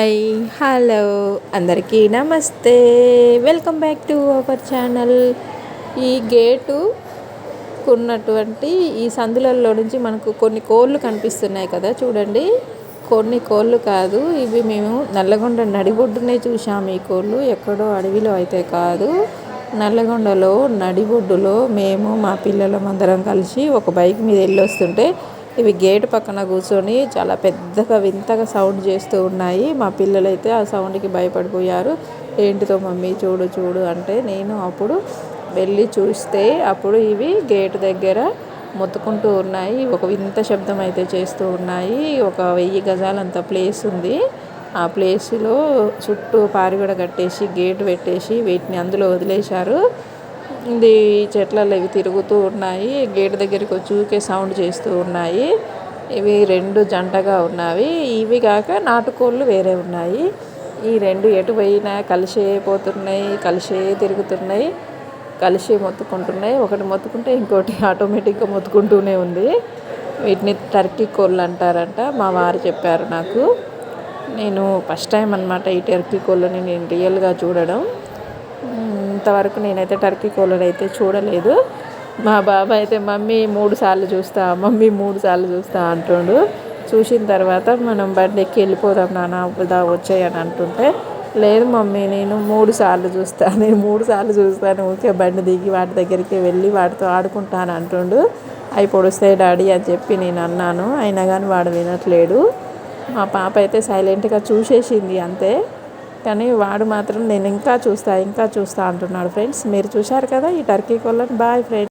Hi hello అందరికీ నమస్తే. Welcome back to our channel. ఈ గేటు ఉన్నటువంటి ఈ సందులలో నుంచి మనకు కొన్ని కోళ్ళు కనిపిస్తున్నాయి కదా చూడండి. కొన్ని కోళ్ళు కాదు ఇవి మేము నల్లగొండ నడిబొడ్డునే చూసాము ఈ కోళ్ళు. ఎక్కడో అడవిలో అయితే కాదు. నల్లగొండలో నడిబొడ్డులో మేము మా పిల్లలం అందరం కలిసి ఒక బైక్ మీద వెళ్ళొస్తుంటే ఇవి గేట్ పక్కన కూర్చొని చాలా పెద్దగా వింతగా సౌండ్ చేస్తూ ఉన్నాయి. మా పిల్లలైతే ఆ సౌండ్కి భయపడిపోయారు. ఏంటితో మమ్మీ చూడు చూడు అంటే నేను అప్పుడు వెళ్ళి చూస్తే అప్పుడు ఇవి గేట్ దగ్గర మొత్తుకుంటూ ఉన్నాయి. ఒక వింత శబ్దం అయితే చేస్తూ ఉన్నాయి. ఒక వెయ్యి గజాలంత ప్లేస్ ఉంది. ఆ ప్లేస్లో చుట్టూ పారిగడ కట్టేసి గేట్ పెట్టేసి వీటిని అందులో వదిలేశారు. ఇది చెట్లలో ఇవి తిరుగుతూ ఉన్నాయి. గేట్ దగ్గరికి వచ్చి ఊకే సౌండ్ చేస్తూ ఉన్నాయి. ఇవి రెండు జంటగా ఉన్నవి. ఇవి కాక నాటుకోళ్ళు వేరే ఉన్నాయి. ఈ రెండు ఎటు పోయినా కలిసే పోతున్నాయి కలిసే తిరుగుతున్నాయి కలిసి మొత్తుకుంటున్నాయి. ఒకటి మొత్తుకుంటే ఇంకోటి ఆటోమేటిక్గా మొత్తుకుంటూనే ఉంది. వీటిని టర్కీ కోళ్ళు అంటారంట. మా వారు చెప్పారు నాకు. నేను ఫస్ట్ టైం అనమాట ఈ టర్కీ కోళ్ళని నేను రియల్గా చూడడం. ఇంతవరకు నేనైతే టర్కీ కోళ్ళని అయితే చూడలేదు. మా బాబాయ్ అయితే మమ్మీ మూడు సార్లు చూస్తా మమ్మీ మూడు సార్లు చూస్తా అంటుండు. చూసిన తర్వాత మనం బర్త్డేకి వెళ్ళిపోదాం నాన్న వద్దా వచ్చాయని అంటుంటే లేదు మమ్మీ నేను మూడు సార్లు చూస్తాను నేను మూడు సార్లు చూస్తాను ఊరికే బండి దిగి వాటి దగ్గరికి వెళ్ళి వాటితో ఆడుకుంటాను అంటుండు. అవి పొడుస్తాయి డాడీ అని చెప్పి నేను అన్నాను. అయినా కానీ వాడు వినట్లేడు. మా పాప అయితే సైలెంట్గా చూసేసింది అంతే. కానీ వాడు మాత్రం నేను ఇంకా చూస్తా ఇంకా చూస్తా అంటున్నాడు ఫ్రెండ్స్. మీరు చూశారు కదా ఈ టర్కీ కొల్లని. Bye friends.